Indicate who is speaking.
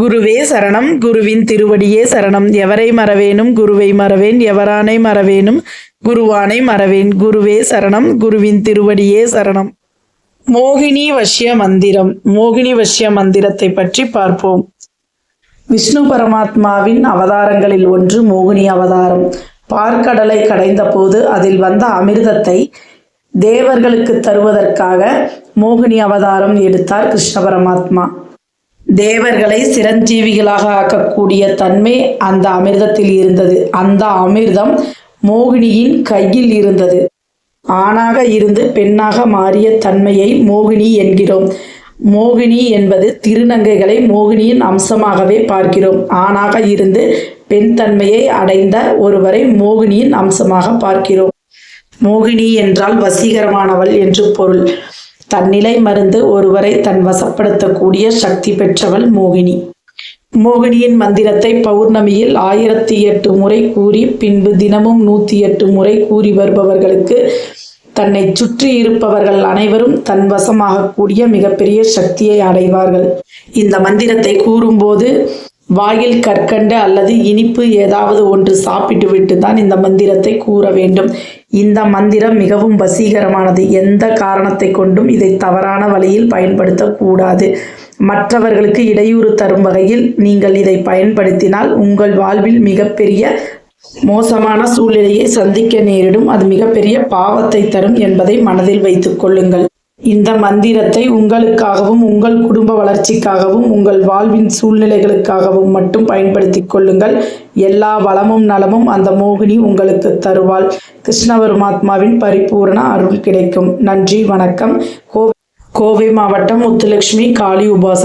Speaker 1: குருவே சரணம். குருவின் திருவடியே சரணம். எவரை மறவேனும்? குருவை மறவேன். எவரானை மறவேனும்? குருவானை மறவேன். குருவே சரணம். குருவின் திருவடியே சரணம். மோகினி வஷ்ய மந்திரம். மோகினி வஷ்ய மந்திரத்தை பற்றி பார்ப்போம். விஷ்ணு பரமாத்மாவின் அவதாரங்களில் ஒன்று மோகினி அவதாரம். பார்க்கடலை கடைந்த போது அதில் வந்த அமிர்தத்தை தேவர்களுக்கு தருவதற்காக மோகினி அவதாரம் எடுத்தார் கிருஷ்ண பரமாத்மா. தேவர்களை சிரஞ்சீவிகளாக ஆக்கக்கூடிய தன்மை அந்த அமிர்தத்தில் இருந்தது. அந்த அமிர்தம் மோகினியின் கையில் இருந்தது. ஆணாக இருந்து பெண்ணாக மாறிய தன்மையை மோகினி என்கிறோம். மோகினி என்பது திருநங்கைகளை மோகினியின் அம்சமாகவே பார்க்கிறோம். ஆணாக இருந்து பெண் தன்மையை அடைந்த ஒருவரை மோகினியின் அம்சமாக பார்க்கிறோம். மோகினி என்றால் வசீகரமானவள் என்று பொருள். தன்னிலை மருந்து ஒருவரை தன் வசப்படுத்தக்கூடிய சக்தி பெற்றவள் மோகினி. மோகினியின் மந்திரத்தை பௌர்ணமியில் ஆயிரத்தி எட்டு முறை கூறி பின்பு தினமும் நூற்றி எட்டு முறை கூறி வருபவர்களுக்கு தன்னை சுற்றி இருப்பவர்கள் அனைவரும் தன் வசமாகக்கூடிய மிகப்பெரிய சக்தியை அடைவார்கள். இந்த மந்திரத்தை கூறும்போது வாயில் கற்கண்டு அல்லது இனிப்பு ஏதாவது ஒன்று சாப்பிட்டு விட்டு தான் இந்த மந்திரத்தை கூற வேண்டும். இந்த மந்திரம் மிகவும் வசீகரமானது. எந்த காரணத்தை கொண்டும் இதை தவறான வழியில் பயன்படுத்தக்கூடாது. மற்றவர்களுக்கு இடையூறு தரும் வகையில் நீங்கள் இதை பயன்படுத்தினால் உங்கள் வாழ்வில் மிகப்பெரிய மோசமான சூழ்நிலையை சந்திக்க நேரிடும். அது மிகப்பெரிய பாவத்தை தரும் என்பதை மனதில் வைத்துக் கொள்ளுங்கள். இந்த மந்திரத்தை உங்களுக்காகவும் உங்கள் குடும்ப வளர்ச்சிக்காகவும் உங்கள் வாழ்வின் சூழ்நிலைகளுக்காகவும் மட்டும் பயன்படுத்தி கொள்ளுங்கள். எல்லா வளமும் நலமும் அந்த மோகினி உங்களுக்கு தருவாள். கிருஷ்ண பரமாத்மாவின் பரிபூரண அருள் கிடைக்கும். நன்றி வணக்கம். கோவை மாவட்டம் முத்துலட்சுமி காளி உபாசக